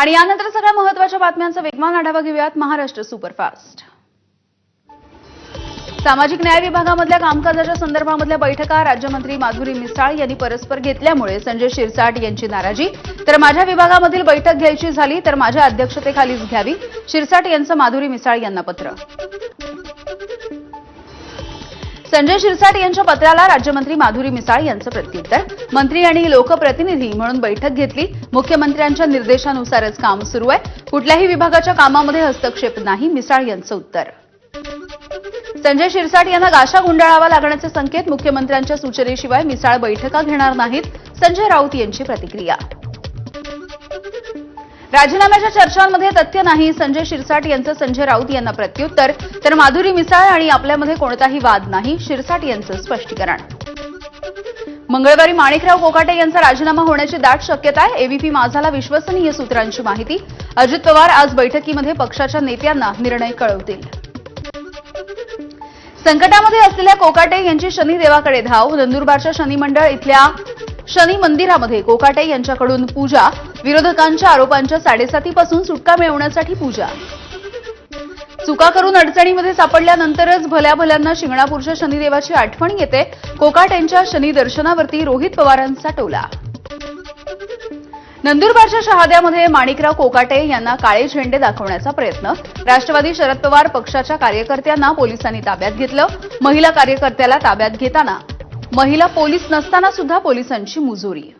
आणि यानंतर सगळ्या महत्त्वाच्या बातम्यांचा वेगवान आढावा घेऊयात महाराष्ट्र सुपरफास्ट. सामाजिक न्याय विभागामधल्या कामकाजाच्या संदर्भामधल्या बैठका राज्यमंत्री माधुरी मिसाळ यांनी परस्पर घेतल्यामुळे संजय शिरसाट यांची नाराजी. तर माझ्या विभागामधील बैठक घ्यायची झाली तर माझ्या अध्यक्षतेखालीच घ्यावी. शिरसाट यांचं माधुरी मिसाळ यांना पत्र. संजय शिरसाट यांच्या पत्राला राज्यमंत्री माधुरी मिसाळ यांचं प्रत्युत्तर. मंत्री आणि लोकप्रतिनिधी म्हणून बैठक घेतली. मुख्यमंत्र्यांच्या निर्देशानुसारच काम सुरू आहे. कुठल्याही विभागाच्या कामामध्ये हस्तक्षेप नाही मिसाळ यांचं उत्तर. संजय शिरसाट यांना गाशा गुंडाळावा लागण्याचे संकेत मुख्यमंत्र्यांच्या सूचनेशिवाय मिसाळ बैठका घेणार नाहीत. संजय राऊत यांची प्रतिक्रिया. राजीनाम्याच्या चर्चांमध्ये तथ्य नाही. संजय शिरसाट यांचं संजय राऊत यांना प्रत्युत्तर. तर माधुरी मिसाळ आणि आपल्यामध्ये कोणताही वाद नाही. शिरसाट यांचं स्पष्टीकरण. मंगळवारी माणिकराव कोकाटे यांचा राजीनामा होण्याची दाट शक्यता आहे. एबीपी माझाला विश्वसनीय सूत्रांची माहिती. अजित पवार आज बैठकीमध्ये पक्षाच्या नेत्यांना निर्णय कळवतील. संकटामध्ये असलेल्या कोकाटे यांची शनिदेवाकडे धाव. नंदुरबारच्या शनिमंडळ इथल्या शनी मंदिरामध्ये कोकाटे यांच्याकडून पूजा. विरोधकांच्या आरोपांच्या साडेसातीपासून सुटका मिळवण्यासाठी पूजा. चुका करून अडचणीमध्ये सापडल्यानंतरच भल्या भल्यांना शिंगणापूरच्या शनिदेवाची आठवण येते. कोकाट यांच्या शनी दर्शनावरती रोहित पवारांचा टोला. नंदुरबारच्या शहाद्यामध्ये माणिकराव कोकाटे यांना काळे झेंडे दाखवण्याचा प्रयत्न. राष्ट्रवादी शरद पवार पक्षाच्या कार्यकर्त्यांना पोलिसांनी ताब्यात घेतलं. महिला कार्यकर्त्याला ताब्यात घेताना. महिला पोलीस नसताना सुद्धा पोलिसांची मुजोरी.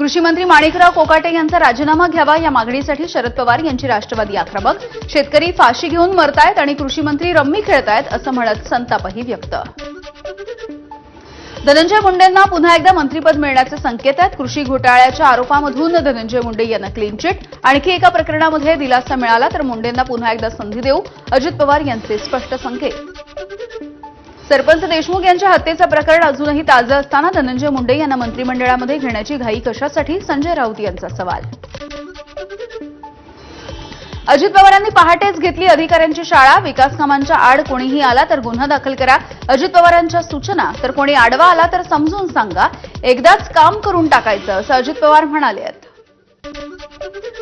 कृषी मंत्री माणिकराव कोकाटे यांचा राजीनामा घ्यावा या मागणीसाठी शरद पवार यांची राष्ट्रवादी आक्रमक शेतकरी फाशी घेऊन मरतायत आणि कृषी मंत्री रम्मी खेळतायत असं म्हणत संतापही व्यक्त. धनंजय मुंडेंना पुन्हा एकदा मंत्रीपद मिळण्याचे संकेत आहेत. कृषी घोटाळ्याच्या आरोपामधून धनंजय मुंडे यांना क्लीन चिट आणखी एका प्रकरणामध्ये दिलासा मिळाला तर मुंडेंना पुन्हा एकदा संधी देऊ अजित पवार यांचे स्पष्ट संकेत. सरपंच देशमुख यांच्या हत्येचं प्रकरण अजूनही ताजं असताना धनंजय मुंडे यांना मंत्रिमंडळामध्ये घेण्याची घाई कशासाठी? संजय राऊत यांचा सवाल. अजित पवारांनी पहाटेच घेतली अधिकाऱ्यांची शाळा. विकास कामांच्या आड कोणीही आला तर गुन्हा दाखल करा. अजित पवारांच्या सूचना. तर कोणी आडवा आला तर समजून सांगा. एकदाच काम करून टाकायचं असं अजित पवार म्हणाले आहेत.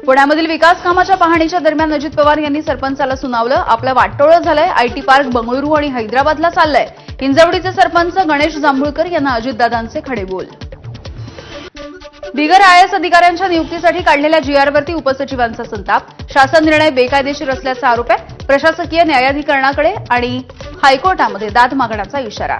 पुण्यामधील विकास कामाच्या पाहणीच्या दरम्यान अजित पवार यांनी सरपंचाला सुनावलं. आपलं वाटोळं झालंय. आयटी पार्क बंगळुरू आणि हैदराबादला चाललंय. हिंजवडीचे सरपंच गणेश जांभूळकर यांना अजितदादांचे खडे बोल बिगर आयएस अधिकाऱ्यांच्या नियुक्तीसाठी काढलेल्या जीआरवरती उपसचिवांचा संताप. शासन निर्णय बेकायदेशीर असल्याचा आरोप आहे. प्रशासकीय न्यायाधिकरणाकडे आणि हायकोर्टामध्ये दाद मागण्याचा इशारा.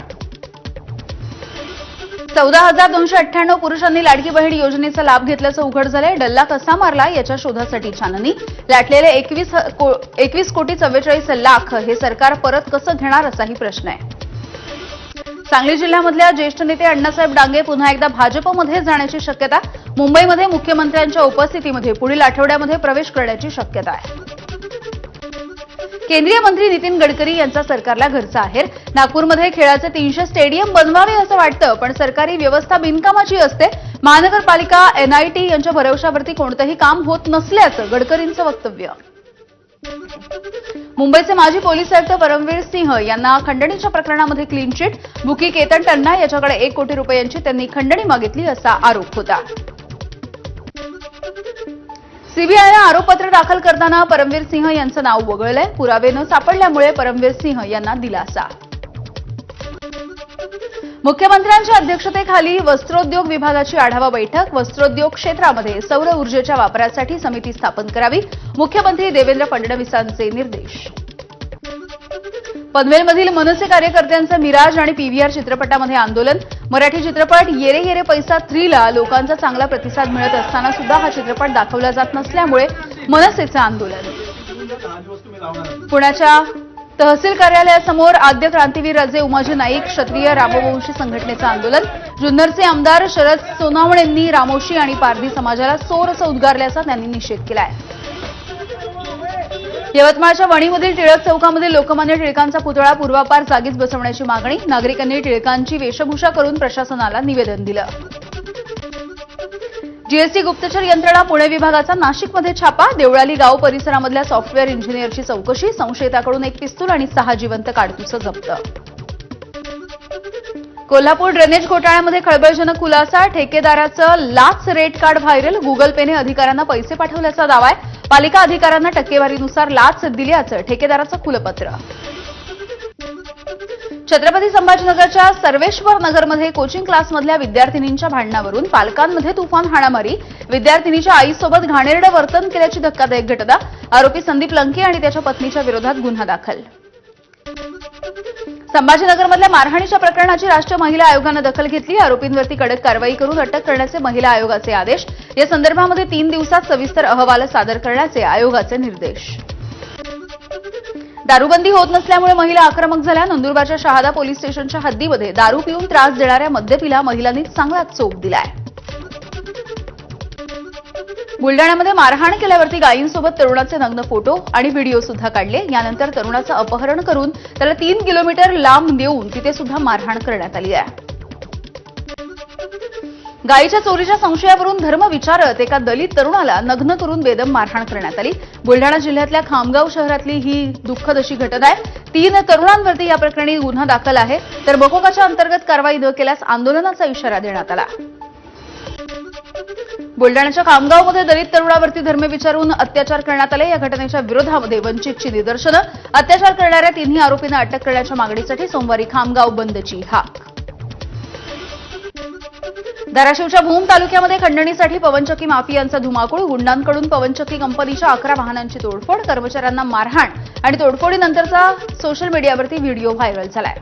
चौदा हजार दोनशे अठ्ठ्याण्णव पुरुषांनी लाडकी बहीण योजनेचा लाभ घेतल्याचं उघड झालंय. डल्ला कसा मारला याच्या शोधासाठी छाननी. लाटलेले एकवीस एकवीस कोटी चव्वेचाळीस लाख हे सरकार परत कसं घेणार असाही प्रश्न आहे. सांगली जिल्ह्यामधल्या ज्येष्ठ नेते अण्णासाहेब डांगे पुन्हा एकदा भाजपमध्ये जाण्याची शक्यता मुंबईमध्ये मुख्यमंत्र्यांच्या उपस्थितीमध्ये पुढील आठवड्यामध्ये प्रवेश करण्याची शक्यता आहे. केंद्रीय मंत्री नितीन गडकरी यांचा सरकारला घरचा आहेर. नागपूरमध्ये खेळाचे तीनशे स्टेडियम बनवावे असं वाटतं पण सरकारी व्यवस्था बिनकामाची असते. महानगरपालिका एनआयटी यांच्या भरवशावरती कोणतंही काम होत नसल्याचं गडकरींचं वक्तव्य. मुंबईचे माजी पोलीस आयुक्त परमवीर सिंह यांना खंडणीच्या प्रकरणामध्ये clean chit bookie Ketan Tanna याच्याकडे एक कोटी रुपयांची त्यांनी खंडणी मागितली असा आरोप होता. सीबीआयनं आरोपपत्र दाखल करताना परमवीर सिंह यांचं नाव वगळलंय. पुरावे न सापडल्यामुळे परमवीर सिंह यांना दिलासा. मुख्यमंत्र्यांच्या अध्यक्षतेखाली वस्त्रोद्योग विभागाची आढावा बैठक. वस्त्रोद्योग क्षेत्रामध्ये सौर ऊर्जेच्या वापरासाठी समिती स्थापन करावी. मुख्यमंत्री देवेंद्र फडणवीसांचे निर्देश. पनवेलमधील मनसे कार्यकर्त्यांचं मिराज आणि पीव्हीआर चित्रपटामध्ये आंदोलन. मराठी चित्रपट येरे येरे पैसा थ्रीला लोकांचा चांगला प्रतिसाद मिळत असताना सुद्धा हा चित्रपट दाखवला जात नसल्यामुळे मनसेचं आंदोलन. पुण्याच्या तहसील कार्यालयासमोर आद्य क्रांतीवीर राजे उमाजी नाईक क्षत्रिय रामवंशी संघटनेचं आंदोलन. जुन्नरचे आमदार शरद सोनावणेंनी रामोशी आणि पारधी समाजाला सोर असं उद्गारल्याचा त्यांनी निषेध केलाय. यवतमाळच्या वणीमधील टिळक चौकामध्ये लोकमान्य टिळकांचा पुतळा पूर्वापार जागीच बसवण्याची मागणी. नागरिकांनी टिळकांची वेशभूषा करून प्रशासनाला निवेदन दिलं. जीएसटी गुप्तचर यंत्रणा पुणे विभागाचा नाशिकमध्ये छापा. देवळाली गाव परिसरामधल्या सॉफ्टवेअर इंजिनिअरची चौकशी संशयिताकडून एक पिस्तूल आणि सहा जिवंत काडतुसं जप्त. कोल्हापूर ड्रेनेज घोटाळ्यामध्ये खळबळजनक खुलासा ठेकेदाराचं लाच रेट कार्ड व्हायरल गुगल पेने अधिकाऱ्यांना पैसे पाठवल्याचा दावा आहे. पालिका अधिकाऱ्यांना टक्केवारीनुसार लाच दिल्याचं ठेकेदाराचं खुलपत्र. छत्रपती संभाजीनगरच्या सर्वेश्वर नगरमध्ये कोचिंग क्लासमधल्या विद्यार्थिनींच्या भांडणावरून पालकांमध्ये तुफान हाणामारी. विद्यार्थिनीच्या आईसोबत घाणेरडं वर्तन केल्याची धक्कादायक घटना. आरोपी संदीप लंके आणि त्याच्या पत्नीच्या विरोधात गुन्हा दाखल. संभाजीनगरमधल्या मारहाणीच्या प्रकरणाची राष्ट्रीय महिला आयोगानं दखल घेतली. आरोपींवरती कडक कारवाई करून अटक करण्याचे महिला आयोगाचे आदेश. या संदर्भामध्ये तीन दिवसात सविस्तर अहवाल सादर करण्याचे आयोगाचे निर्देश. दारूबंदी होत नसल्यामुळे महिला आक्रमक झाल्या. नंदुरबारच्या शहादा पोलीस स्टेशनच्या हद्दीमध्ये दारू पिऊन त्रास देणाऱ्या मद्यपीला महिलांनी चांगला चोप दिलाय. बुलडाण्यामध्ये मारहाण केल्यावरती गायींसोबत तरुणाचे नग्न फोटो आणि व्हिडिओ सुद्धा काढले. यानंतर तरुणाचं अपहरण करून त्याला तीन किलोमीटर लांब नेऊन तिथे सुद्धा मारहाण करण्यात आली आहे. गायीच्या चोरीच्या संशयावरून धर्म विचारत एका दलित तरुणाला नग्न करून बेदम मारहाण करण्यात आली. बुलढाणा जिल्ह्यातल्या खामगाव शहरातली ही दुःखद अशी घटना आहे. तीन तरुणांवरती या प्रकरणी गुन्हा दाखल आहे. तर बकोकाच्या अंतर्गत कारवाई न केल्यास आंदोलनाचा इशारा देण्यात आला. बुलडाण्याच्या खामगावमध्ये दलित तरुणावरती धर्म विचारून अत्याचार करण्यात आले. या घटनेच्या विरोधामध्ये वंचितची निदर्शनं. अत्याचार करणाऱ्या तिन्ही आरोपींना अटक करण्याच्या मागणीसाठी सोमवारी खामगाव बंदची हाक. धाराशिवच्या भूम तालुक्यामध्ये खंडणीसाठी पवनचक्की माफियांचा धुमाकूळ गुंडांकडून पवनचक्की कंपनीच्या अकरा वाहनांची तोडफोड कर्मचाऱ्यांना मारहाण आणि तोडफोडीनंतरचा सोशल मीडियावरती व्हिडिओ व्हायरल झालाय.